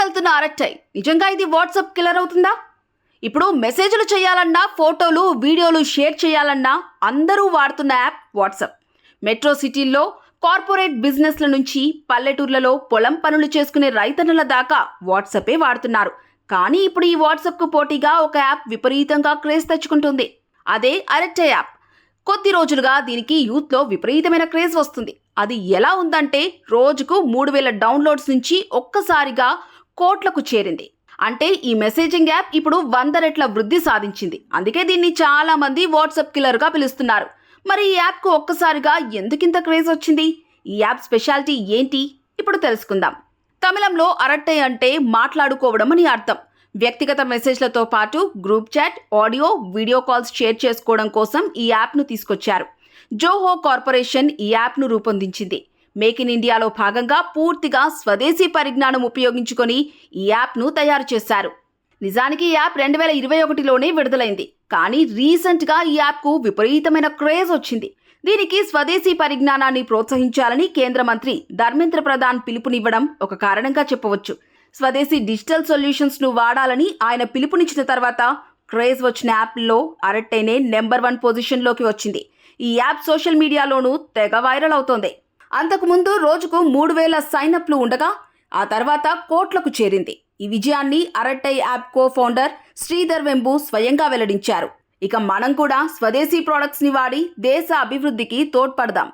వెళ్తున్న అరట్టై నిజంగా ఇది వాట్సాప్ కిల్లర్ అవుతుందా? ఇప్పుడు మెసేజ్లు చేయాలన్నా ఫోటోలు వీడియోలు షేర్ చేయాలన్నా అందరూ వాడుతున్న యాప్ వాట్సాప్. మెట్రో సిటీల్లో కార్పొరేట్ బిజినెస్ల నుంచి పల్లెటూర్లలో పొలం పనులు చేసుకునే రైతన్నుల దాకా వాట్సాపే వాడుతున్నారు. కానీ ఇప్పుడు ఈ వాట్సాప్కు పోటీగా ఒక యాప్ విపరీతంగా క్రేజ్ తెచ్చుకుంటుంది. అదే అరెట్టే యాప్. కొద్ది రోజులుగా దీనికి యూత్లో విపరీతమైన క్రేజ్ వస్తుంది. అది ఎలా ఉందంటే రోజుకు మూడు వేల డౌన్లోడ్స్ నుంచి ఒక్కసారిగా కోట్లకు చేరింది. అంటే ఈ మెసేజింగ్ యాప్ ఇప్పుడు వంద రెట్ల వృద్ధి సాధించింది. అందుకే దీన్ని చాలా మంది వాట్సాప్ కిల్లర్గా పిలుస్తున్నారు. మరి ఈ యాప్కు ఒక్కసారిగా ఎందుకింత క్రేజ్ వచ్చింది? ఈ యాప్ స్పెషాలిటీ ఏంటి? ఇప్పుడు తెలుసుకుందాం. తమిళంలో అరట్టై అంటే మాట్లాడుకోవడం అని అర్థం. వ్యక్తిగత మెసేజ్లతో పాటు group chat audio video calls share చేసుకోవడం కోసం ఈ యాప్ను తీసుకొచ్చారు. జోహో కార్పొరేషన్ ఈ యాప్ను రూపొందించింది. మేక్ ఇన్ ఇండియాలో భాగంగా పూర్తిగా స్వదేశీ పరిజ్ఞానం ఉపయోగించుకొని ఈ యాప్ను తయారు చేశారు. నిజానికి ఈ యాప్ రెండు వేల ఇరవై ఒకటిలోనే విడుదలైంది. కానీ రీసెంట్గా ఈ యాప్కు విపరీతమైన క్రేజ్ వచ్చింది. దీనికి స్వదేశీ పరిజ్ఞానాన్ని ప్రోత్సహించాలని కేంద్ర మంత్రి ధర్మేంద్ర ప్రధాన్ పిలుపునివ్వడం ఒక కారణంగా చెప్పవచ్చు. స్వదేశీ డిజిటల్ సొల్యూషన్స్ను వాడాలని ఆయన పిలుపునిచ్చిన తర్వాత క్రేజ్ వచ్చిన యాప్లో అరట్టైనే నెంబర్ వన్ పొజిషన్లోకి వచ్చింది. ఈ యాప్ సోషల్ మీడియాలోనూ తెగ వైరల్ అవుతోంది. అంతకుముందు రోజుకు మూడు వేల సైనప్లు ఉండగా ఆ తర్వాత కోట్లకు చేరింది. ఈ విజయాన్ని Arattai app co founder Sridhar Vembu స్వయంగా వెల్లడించారు. ఇక మనం కూడా స్వదేశీ ప్రోడక్ట్స్ని వాడి దేశ అభివృద్ధికి తోడ్పడదాం.